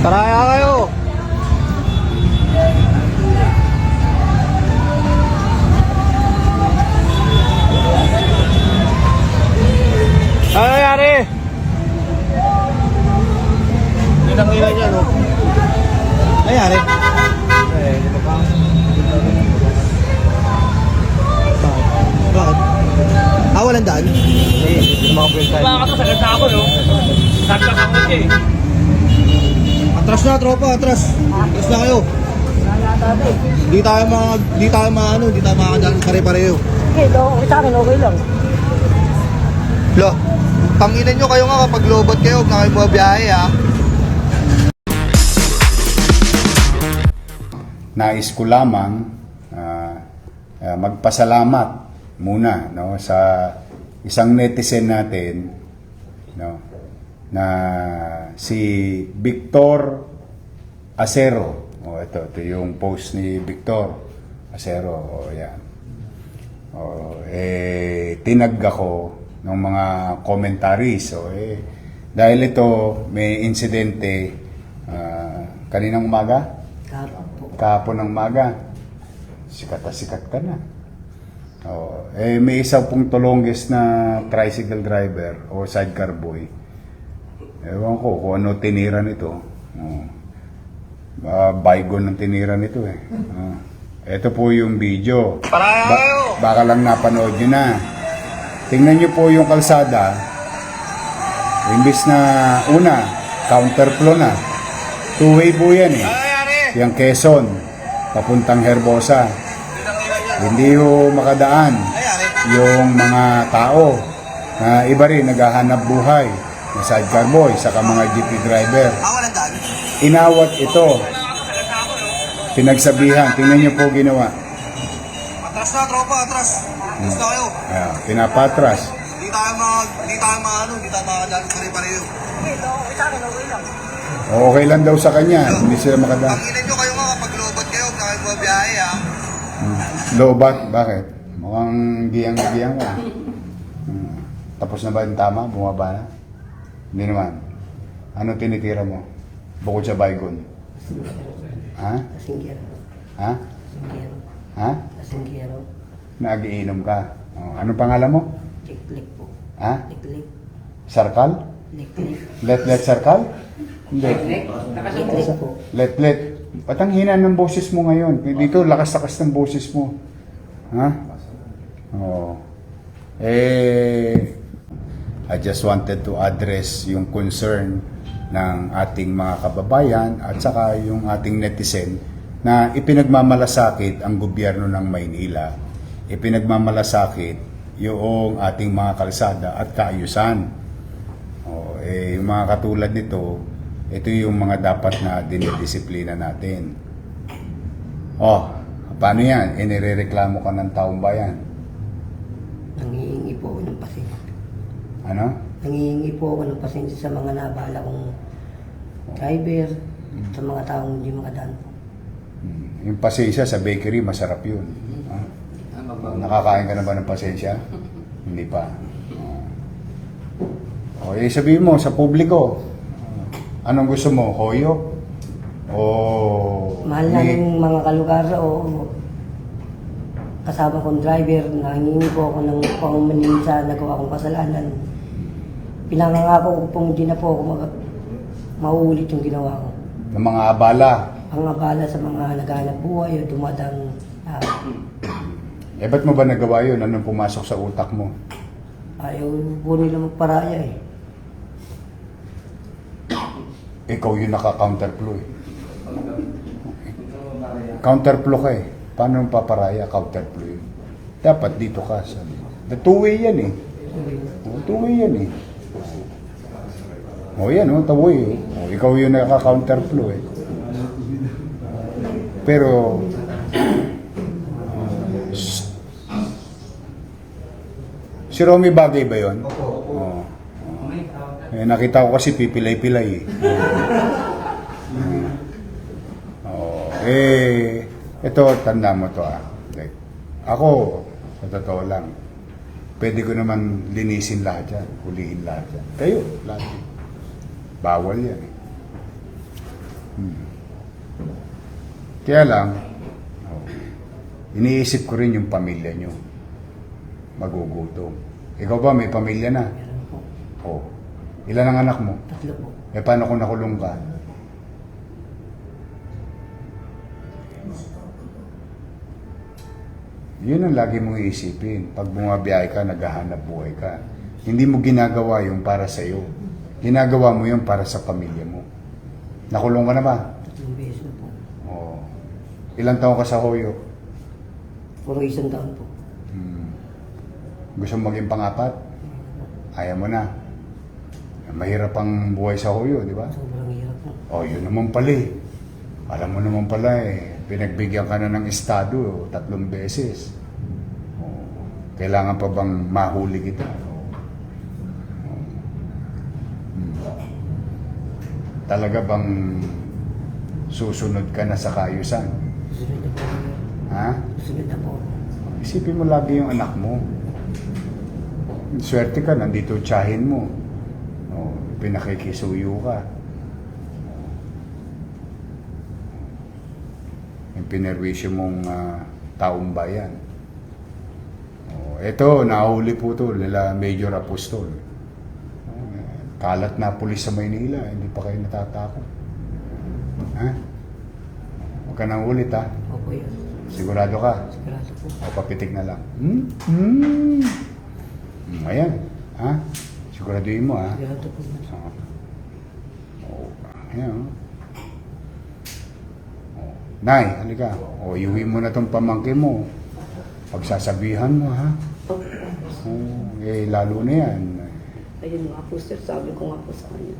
Tara kaya kayo. Ano nangyari? Yun ang ina niya, no? Nangyari? Eh, di ba pa? Bakit? Ah, walang daan? Eh, mga break time. Wala ka to, sagad na ako, no? Sagad ako siya eh. Atras na, tropa, atras. Atras na kayo. Di tayo mga, di tayo mga ano, di tayo makakadaan pare-pareho. Okay, daw, sa akin okay lang. Lo, panginan nyo kayo nga kapag lobot kayo, huwag na kayo bumabiyahe ha. nais ko lamang ah, ah, magpasalamat muna no sa isang netizen natin no na si Victor Acero. Oh, ito, ito yung post ni Victor Acero. Oh, yan. Oh, eh, tinag ako ng mga commentaries. So, eh, dahil ito, may insidente ah, kaninang umaga? Kapag po. kahapon ng maga, sikat na sikat ka na. Oh, eh, may isa pong tulongges na tricycle driver o sidecar boy. Ewan ko kung ano tinira nito. Oh. Uh, bygone ng tinira nito eh. Oh. Ito po yung video. Ba- baka lang napanood nyo na. Tingnan nyo po yung kalsada. Imbis na una, counterflow na. Two-way po yan eh. Yung Quezon, papuntang Herbosa. Hindi ho makadaan yung mga tao na iba rin naghahanap buhay na sidecar boy saka mga jeepney driver. Ah? Inawat ito. Pinagsabihan. Tingnan niyo po ginawa. Atras na, tropa, atras. Atras na kayo. Ayan, pinapatras. Di tayo mga, di tayo mga ano, di tayo daw, sa akin okay lang. Daw sa kanya. Hindi sila makadaan. Panginan nyo kayo nga kapag lobot kayo, huwag na kayo bumabiyahe ha. Lobat, bakit? Mukhang giyang-giyang ka. Hmm. Tapos na ba yung tama? Bumaba na? Hindi naman. Ano tinitira mo? Bukod sa baygon. Ha? Kasinggero. Ha? Kasinggero. Ha? Kasinggero. Nagiinom ka. Oh, anong pangalan mo? Liklik po. Ha? Liklik. Sarkal? Liklik. Let-let sarkal? Liklik po. Let-let. Ba't ang hina ng boses mo ngayon? Dito, lakas-lakas ng boses mo. Ha? Oo. Eh, I just wanted to address yung concern ng ating mga kababayan at saka yung ating netizen na ipinagmamalasakit ang gobyerno ng Maynila. Ipinagmamalasakit yung ating mga kalsada at kaayusan. Oh, eh, yung mga katulad nito, ito yung mga dapat na dinidisiplina natin. Oh, paano yan? Inirereklamo ka ng taong bayan. Nangihingi po ng pasensya. Ano? Nangihingi po ako ng pasensya sa mga nabala kong driver, sa mga taong hindi makadaan po. Hmm, Yung pasensya sa bakery, masarap yun. Ha? Nakakain ka na ba ng pasensya? Hindi pa. Oh. O, eh, sabihin mo sa publiko, anong gusto mo? Hoyo? O... Mahal na may- ng mga kalugar o kasama kong driver, nangingi po ako ng pangumanin sa nagawa kong kasalanan. Pinangangako ko pong hindi na po ako mag mauulit yung ginawa ko. ng mga abala. Ang abala sa mga naghanap buhay o dumadang ah, Eh, ba't mo ba nagawa yun? Anong pumasok sa utak mo? ayaw po nila magparaya eh. Ikaw yung naka-counterflow eh. Counterflow ka eh. Paano yung paparaya? Counterflow yun. Dapat dito ka. Sabi. The two-way yan eh. Oh, two-way yan eh. O oh, yan oh, two-way. Oh, ikaw yung naka-counterflow eh. Pero, si Romy bagay ba yun? Oo. Eh, nakita ko kasi pipilay-pilay eh. Oo. Eh, ito, tanda mo to ah. Like, ako, sa totoo lang, pwede ko naman linisin lahat yan, huliin lahat yan. Kayo, lahat yan. Bawal yan eh. Hmm. Kaya lang, oh, iniisip ko rin yung pamilya nyo. Magugutom. Ikaw ba, may pamilya na? Po. Oh. Ilan ang anak mo? Tatlo po. Eh, paano kung nakulong ka? Yun ang lagi mong iisipin. Pag bumabiyahe ka, naghahanap buhay ka. Hindi mo ginagawa yung para sa iyo. Ginagawa mo yung para sa pamilya mo. Nakulong ka na ba? Tatlong beses na po. Oo. Ilang taon ka sa Hoyo? Puro isang taon po. Hmm. Gusto mo maging pangapat? Ayaw mo na. Mahirap ang buhay sa Hoyo, di ba? Sobrang hirap po. Oh, yun naman pala eh. Alam mo naman pala eh, pinagbigyan ka na ng estado tatlong beses. Oh, kailangan pa bang mahuli kita? Oh. Oh. Hmm. Talaga bang susunod ka na sa kaayusan? Susunod na po. Ha? Susunod na po. Isipin mo lagi yung anak mo. Swerte ka, nandito tsahin mo. Oh, pinakikisuyo ka. Yung pinerwisyo mong ah, taong bayan. Oh, eto, nahuli po to nila Major Apostol. Oh, kalat na pulis sa Maynila, hindi pa kayo natatakot. Ha? Huwag ka nang ulit ha. Opo yun. Sigurado ka. Sigurado po. O papitik na lang. Hmm? Hmm. Hmm, Ayan. Ha? Siguraduhin mo ha. Sigurado po. Oo. Oh, ayan. oh. Oh. Nay, halika. O, iuwi mo na tong pamangkin mo. Pagsasabihan mo ha. Oh, eh, lalo na yan. Ayun nga po sir, sabi ko nga po sa kanya,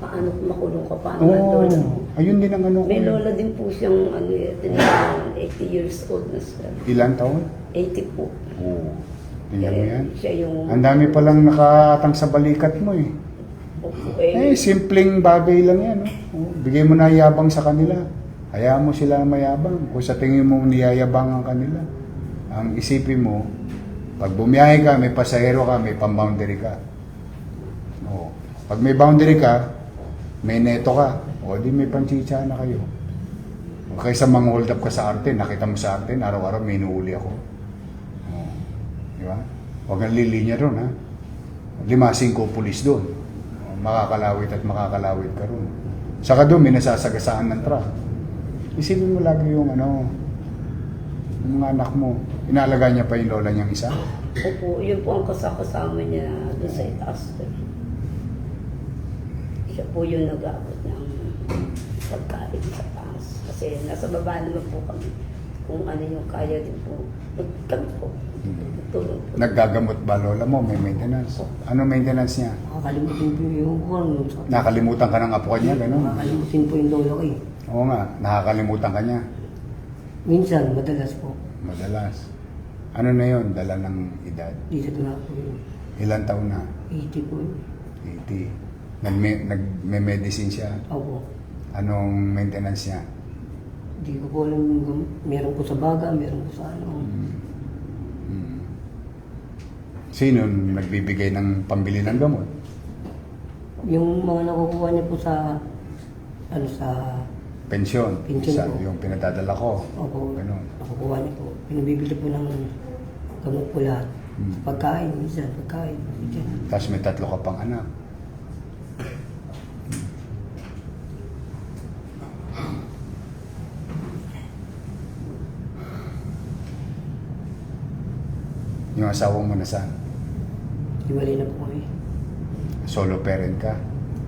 paano kung makulong ka, paano oh. lola mo? ayun din ang ano ko. May lola din po siyang ano, eh, tinatawag, 80 years old na sir. Ilan taon? 80 po. Oo. Tingnan mo Eh, yan. Siya yung... Ang dami palang nakatang sa balikat mo eh. Opo, Eh, eh, simpleng bagay lang yan. Oh. Oh, bigay mo na yabang sa kanila. Hayaan mo sila mayabang. Kung sa tingin mo niyayabang ang kanila. Ang isipin mo, pag bumiyahe ka, may pasahero ka, may pang-boundary ka. Oh. Pag may boundary ka, may neto ka. O di may panchicha na kayo. Kaysa mang hold up ka sa arte, nakita mo sa arte, araw-araw may inuuli ako. Oh. Di ba? Huwag kang lilinya doon, ha? Lima, singko pulis doon. Oh, Makakalawit at makakalawit ka ron. Saka doon, may nasasagasaan ng truck. Isipin mo lagi yung ano, yung mga anak mo. Inalaga niya pa yung lola niyang isa. opo, yun po ang kasakasama niya doon sa itaas. Siya po yung nag-aabot ng pagkain sa taas. Kasi nasa baba naman po kami. Kung ano yung kaya din po. Kami po. Tulong po. Naggagamot ba lola mo? May maintenance. Ano maintenance niya? Nakakalimutin po yung kung Nakalimutan ka ng apo niya, gano'n? Nakakalimutin po yung lolo ko eh. Oo nga, nakakalimutan ka niya. Minsan, madalas po. Madalas. Ano na yon Dala ng edad. Dito na po yun. Ilan taon na? 80 po yun. 80. Nagme, nagme-medicine siya. Opo. Anong maintenance niya? Hindi ko po alam meron po sa baga, meron po sa ano. Hmm. Sino nagbibigay ng pambili ng gamot? Yung mga nakukuha niya po sa ano sa Pensyon. Pensyon Isa, po. yung pinadadala ko. opo, Ganun. nakukuha niya po. Pinabibili po ng gamot po lahat. Hmm. Pagkain, minsan, pagkain. Minsan. Tapos may tatlo ka pang anak. Yung asawa mo na saan? Hiwalay na po kami. Solo parent ka?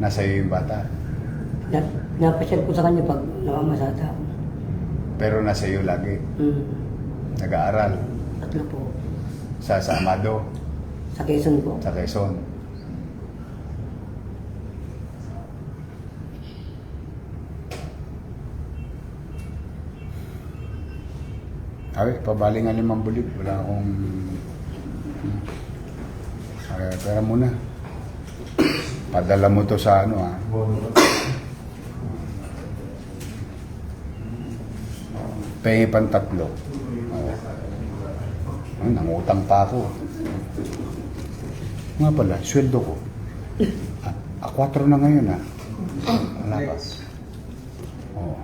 Nasa iyo yung bata? Na, napasyal ko sa kanya pag namamasada ako. Pero nasa iyo lagi. Hmm. Nag-aaral. Tatlo po. Sa, sa Amado, Sa Quezon po. sa Quezon. Ay, pabaling nga limang bulig. Wala akong... Ay, pera muna. Padala mo to sa ano ah. Pengi pang tatlo. Oh. Ay, nangutang pa ako. Nga pala, sweldo ko. Ah, ah, 4 na ngayon ah. Wala pa. Oh.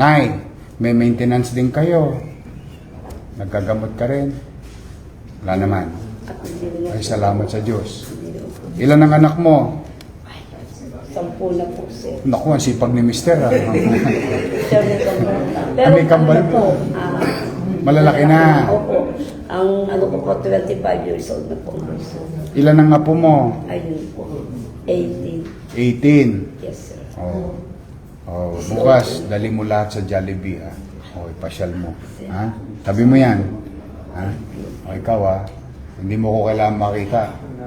Nay, may maintenance din kayo. Naggagamot ka rin. Wala naman. Ay, salamat sa Diyos. Ilan ang anak mo? Sampu na po, sir. Naku, ang sipag ni Mister. ah. Pero Ah, may kambal ano po. po, ah, Malalaki na. Opo. Ang ano ko po, 25 years old na po. Ilan ang apo mo? Ayun po. 18. 18. Yes, sir. Oh. Oh, bukas, dali mo lahat sa Jollibee, ha? O, ipasyal mo. Ha? Tabi mo yan. Ha? O, ikaw, ha? Hindi mo ko kailangan makita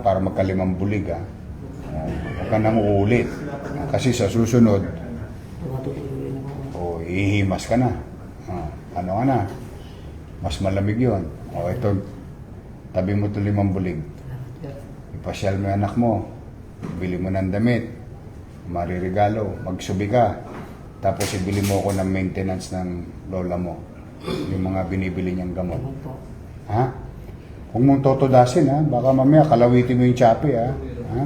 para magkalimang bulig, ha? O, huwag ka nang uulit. Kasi sa susunod, o, ihimas ka na. O, ano ka na? Mas malamig yon. O, ito, tabi mo ito limang bulig. Ipasyal mo anak mo. Bili mo ng damit. Maririgalo. Magsubi ka. Tapos ibili mo ako ng maintenance ng lola mo. Yung mga binibili niyang gamot. Ha? Huwag mong totodasin ha. Baka mamaya kalawitin mo yung chape ha. Ha?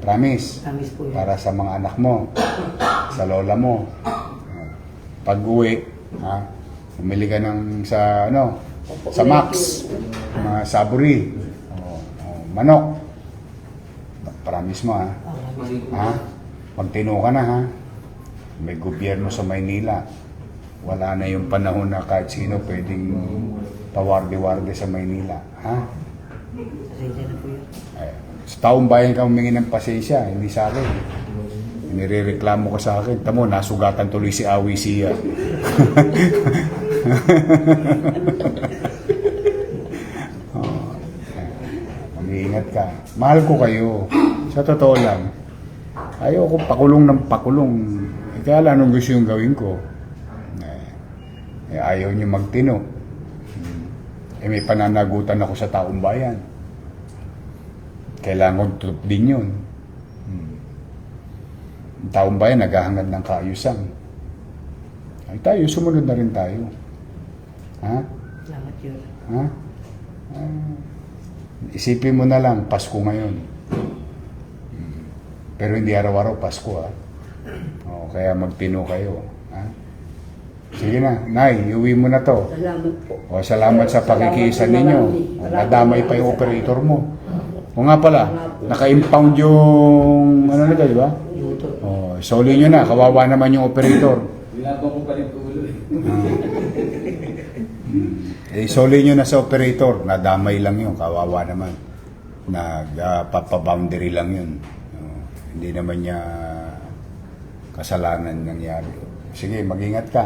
Promise. Promise po yan. Para sa mga anak mo. Sa lola mo. Pag uwi, ha? Umili ka ng sa ano? Sa Max. Mga saburi. O, o, manok. Promise mo ha. Po. Ha? Magtino ka na ha. May gobyerno sa Maynila. Wala na yung panahon na kahit sino pwedeng pawarde-warde sa Maynila. Ha? Pasensya na po yun. Sa taong bayan ka humingi ng pasensya, hindi sa akin. Nirereklamo ka sa akin. Tamo, nasugatan tuloy si Awi siya. oh, eh, mag-iingat ka. Mahal ko kayo. Sa totoo lang. Ayaw ko pakulong ng pakulong. Eh, kaya lang anong gusto yung gawin ko. Eh, eh, ayaw niyo magtino. Eh, may pananagutan ako sa taong bayan. Kailangan kong tutup din yun. Hmm. Ang taong bayan naghahangad ng kaayusan. Ay tayo, sumunod na rin tayo. Ha? Salamat yun. Ha? Ah, isipin mo na lang, Pasko ngayon. Hmm. Pero hindi araw-araw Pasko ha. O, kaya magtino kayo. Sige na, Nay, iuwi mo na to. Salamat po. O, salamat sa pakikiisa ninyo. Nadamay pa yung operator mo. O nga pala, naka-impound yung ano nito, di ba? O, soli nyo na, kawawa naman yung operator. Ginagawa ko pa rin ulo eh. Eh, soli nyo na sa operator, nadamay lang yun, kawawa naman. Nagpapaboundary lang yun. O, hindi naman niya kasalanan nangyari. Sige, mag-ingat ka.